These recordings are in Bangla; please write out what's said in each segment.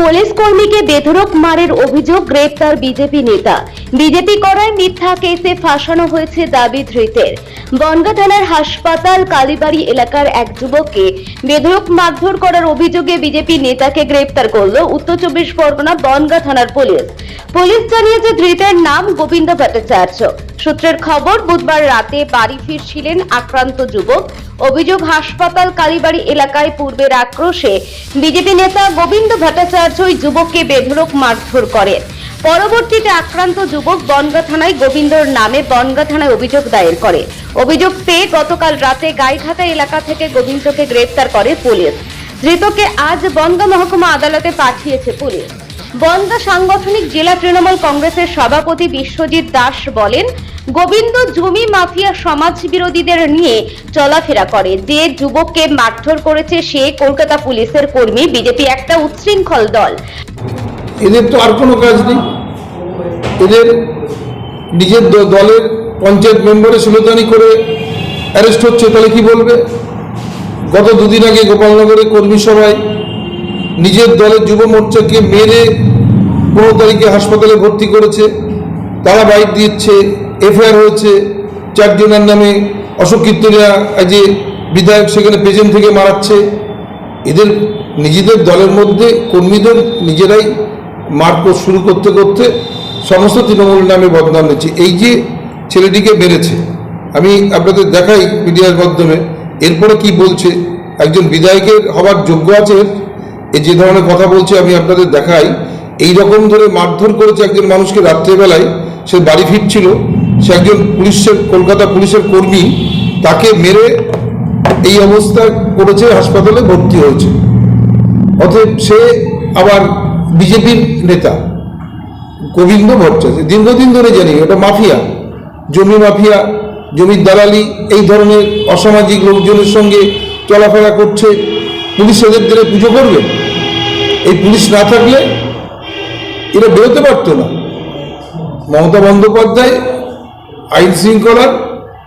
পুলিশ কর্মীকে বেধড়ক মারের অভিযোগ গ্রেপ্তার বিজেপি নেতা। বিজেপি করায় মিথ্যা কেসে ফাঁসানো হয়েছে দাবি ধৃতের। বনগা থানার হাসপাতাল কালীবাড়ি এলাকার এক যুবককে বেধড়ক মারধর করার অভিযোগে বিজেপি নেতাকে গ্রেপ্তার করল উত্তর চব্বিশ পরগনা বনগা থানার পুলিশ। পুলিশ জানিয়েছে ধৃতের নাম গোবিন্দ ভট্টাচার্য। সূত্রের খবর, বুধবার রাতে বাড়ি ফিরছিলেন আক্রান্ত যুবক। অভিযোগ, হাসপাতাল কালীবাড়ি এলাকায় পূর্বের আক্রোশে বিজেপি নেতা গোবিন্দ ভট্টাচার্য ওই যুবককে বেধড়ক মারধর করেন। পরবর্তীতে আক্রান্ত যুবক বনগা থানায় গোবিন্দর নামে বনগা থানায় অভিযোগ দায়ের করে। অভিযোগ পেয়ে গতকাল রাতে গাইঘাটা এলাকা থেকে গোবিন্দকে গ্রেপ্তার করে পুলিশ। ধৃতকে আজ বনগা মহকুমা আদালতে পাঠিয়েছে পুলিশ। বনগা সাংগঠনিক জেলা তৃণমূল কংগ্রেসের সভাপতি বিশ্বজিৎ দাস বলেন গোবিন্দ জমি মাফিয়া সমাজ বিরোধীদের নিয়ে চলাফেরা করে। যে যুবককে মারধর করেছে, সে কলকাতা পুলিশের কর্মী, বিজেপি একটা উচ্ছৃঙ্খল দল। এদের তো আর কোনো কাজ নেই। এদের নিজের দলের পঞ্চায়েত মেম্বারে সুলতানি করে অ্যারেস্ট হচ্ছে, তাহলে কি বলবে? গত দুদিন আগে গোপালনগরে কর্মী সভায় নিজের দলের যুব মোর্চাকে মেরে পনেরো তারিখে হাসপাতালে ভর্তি করেছে। তারা বাইক দিচ্ছে এফআইআর হয়েছে, চারজনের নামে অশোক কীর্তনিয়া যে বিধায়ক সেখানে পেছন থেকে মারাচ্ছে। এদের নিজেদের দলের মধ্যে কর্মীদের নিজেরাই মারপিট শুরু করতে করতে সমস্ত তৃণমূল নামে বদনাম নিচ্ছে এই যে ছেলেটিকে মেরেছে, আমি আপনাদের দেখাই মিডিয়ার মাধ্যমে, এরপরে কি বলছে, একজন বিধায়কের হওয়ার যোগ্য আছে, এ যে ধরনের কথা বলছে আমি আপনাদের দেখাই। এই রকম ধরে মারধর করেছে একজন মানুষকে রাত্রেবেলায়, সে বাড়ি ফিরছিল সে একজন পুলিশের, কলকাতা পুলিশের কর্মী, তাকে মেরে এই অবস্থা করেছে, হাসপাতালে ভর্তি হয়েছে। অতএব সে আবার বিজেপির নেতা, গোবিন্দ ভট্টাচার্য। দীর্ঘদিন ধরে জানি, ওটা মাফিয়া, জমি মাফিয়া, জমির দালালি, এই ধরনের অসামাজিক লোকজনের সঙ্গে চলাফেরা করছে। পুলিশ এদের দিলে পুজো করবে? এই পুলিশ না থাকলে এরা বেরোতে পারতো না। মমতা বন্দ্যোপাধ্যায় আইন শৃঙ্খলার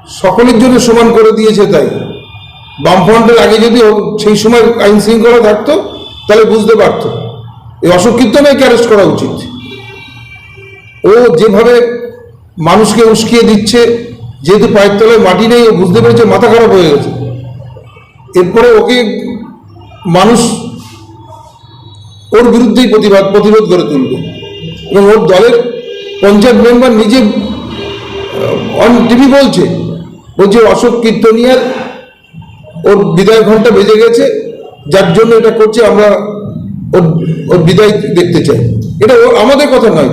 সকলের জন্য সমান করে দিয়েছে তাই। বামফ্রন্টের আগে যদি সেই সময় আইন শৃঙ্খলা থাকতো, তাহলে বুঝতে পারতো। এই অশোক কীর্তনকে অ্যারেস্ট করা উচিত? ও যেভাবে মানুষকে উস্কিয়ে দিচ্ছে, যেহেতু পায়ের তলায় মাটি নেই, ও বুঝতে পেরেছে মাথা খারাপ হয়ে গেছে। এরপরে ওকে মানুষ ওর বিরুদ্ধেই প্রতিবাদ, প্রতিরোধ করে তুলবে। এবং ওর দলের পঞ্চায়েত মেম্বার নিজে অন টিভি বলছে বলছে অশোক কীর্তনিয়ার ওর বিদায় ঘণ্টা বেজে গেছে, যার জন্য এটা করছে আমরা ওর ওর বিদায় দেখতে চাই। এটা আমাদের কথা নয়।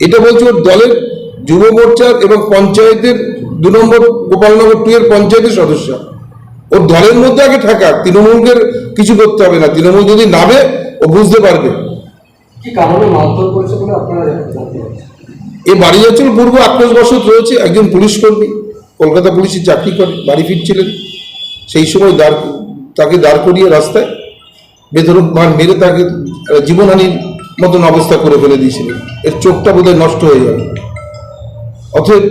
এটা বলছে ওর দলের যুব মোর্চার এবং পঞ্চায়েতের দু নম্বর গোপালনগর টু এর পঞ্চায়েতের সদস্য। ওর দলের মধ্যে আগে থাকা, তৃণমূলকে কিছু করতে হবে না। তৃণমূল যদি নামে, ও বুঝতে পারবে। এ বাড়ি যাচ্ছিল পূর্ব আক্রোশ বসত রয়েছে, একজন পুলিশ কর্মী। কলকাতা পুলিশের চাকরি করে, বাড়ি ফিরছিলেন। সেই সময় দাঁড় তাকে দাঁড় করিয়ে রাস্তায় বেধরক মার মেরে তাকে জীবনহানির মতন অবস্থা করে ফেলে দিয়েছিলেন এর চোখটা বোধহয় নষ্ট হয়ে যাবে। অতএব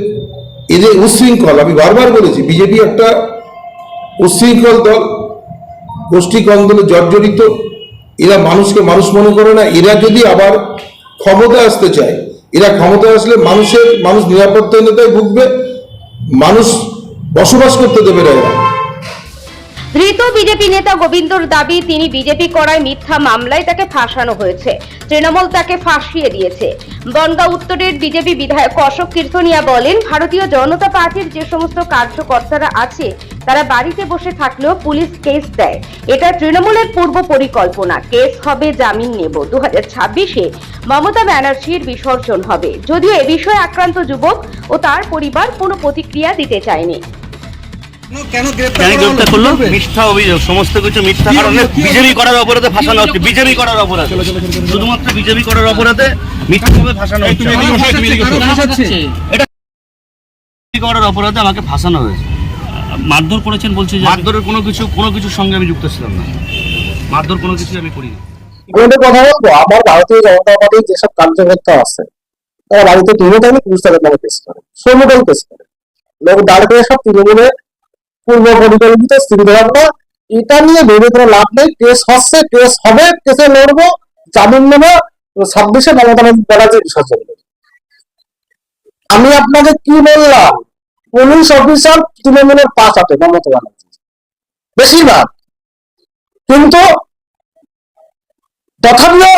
এদের উচ্ছৃঙ্খল আমি বারবার বলেছি, বিজেপি একটা উচ্ছৃঙ্খল দল, গোষ্ঠী কন্দলে জর্জরিত এরা মানুষকে মানুষ মনে করে না, এরা যদি আবার ক্ষমতা আসতে চায়, এরা ক্ষমতা আসলে মানুষের, মানুষ নিরাপত্তাহীনতায় ভুগবে, মানুষ বসবাস করতে দেবে না এরা। ধৃত বিজেপি নেতা গোবিন্দর দাবি, তিনি বিজেপি করায় মিথ্যা মামলায় তাকে ফাঁসানো হয়েছে। তৃণমূল তাকে ফাঁসিয়ে দিয়েছে। বনগাঁ উত্তরের বিজেপি বিধায়ক অশোক কীর্তনিয়া বলেন, ভারতীয় জনতা পার্টির যে সমস্ত কার্যকর্তারা আছে, তারা বাড়িতে বসে থাকলেও পুলিশ কেস দেয়। এটা তৃণমূলের পূর্ব পরিকল্পনা। কেস হবে, জামিন নেব। দু হাজার ছাব্বিশে মমতা ব্যানার্জির বিসর্জন হবে। যদিও এ বিষয়ে আক্রান্ত যুবক ও তার পরিবার কোনো প্রতিক্রিয়া দিতে চায়নি। কেন কেন গ্রেপ্তার করল? মিথ্যা অভিযোগ সমস্ত কিছু মিথ্যা কারণে বিজেপি করার অপরাধে ফাঁসানো হচ্ছে বিজেপি করার অপরাধে। শুধুমাত্র বিজেপি করার অপরাধে মিথ্যাভাবে ফাঁসানো হচ্ছে। এটা করার অপরাধে আমাকে ফাঁসানো হয়েছে। মারধর করেছেন বলছে মারধরের কোনো কিছু কোনো কিছুর সঙ্গে আমি যুক্ত ছিলাম না। মারধর কোনো কিছু আমি করিনি। কথা বলব আমার ভারতীয় জনতা পার্টির যেসব কার্যকর্তা আছে তারা বাড়িতে টিভি থাকলে পুলিশ তাদের নামে কেস করে সমুদল কেস করে। লোক দাঁড় করে সব তৃণমূলের পূর্ব পরিকল্পিত স্থিতি ভাবনা এটা নিয়ে ভেবে কোনো লাভ নেই। কেস হচ্ছে কেস হবে কেসে লড়বো চাঁদুন নেবে ছাব্বিশে মমতা ব্যানার্জি বিসর্জন আমি আপনাকে কি বললাম? পুলিশ অফিসার তৃণমূলের পাশ হাতে, মমতা ব্যানার্জি। বেশিরভাগ। কিন্তু তথাপিও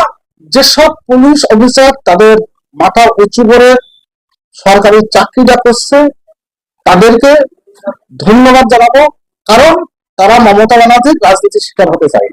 যেসব পুলিশ অফিসার তাদের মাথা উঁচু করে সরকারি চাকরিটা করছে, তাদেরকে ধন্যবাদ জানাব কারণ তারা মমতা ব্যানার্জির রাজনীতির শিকার হতে চায়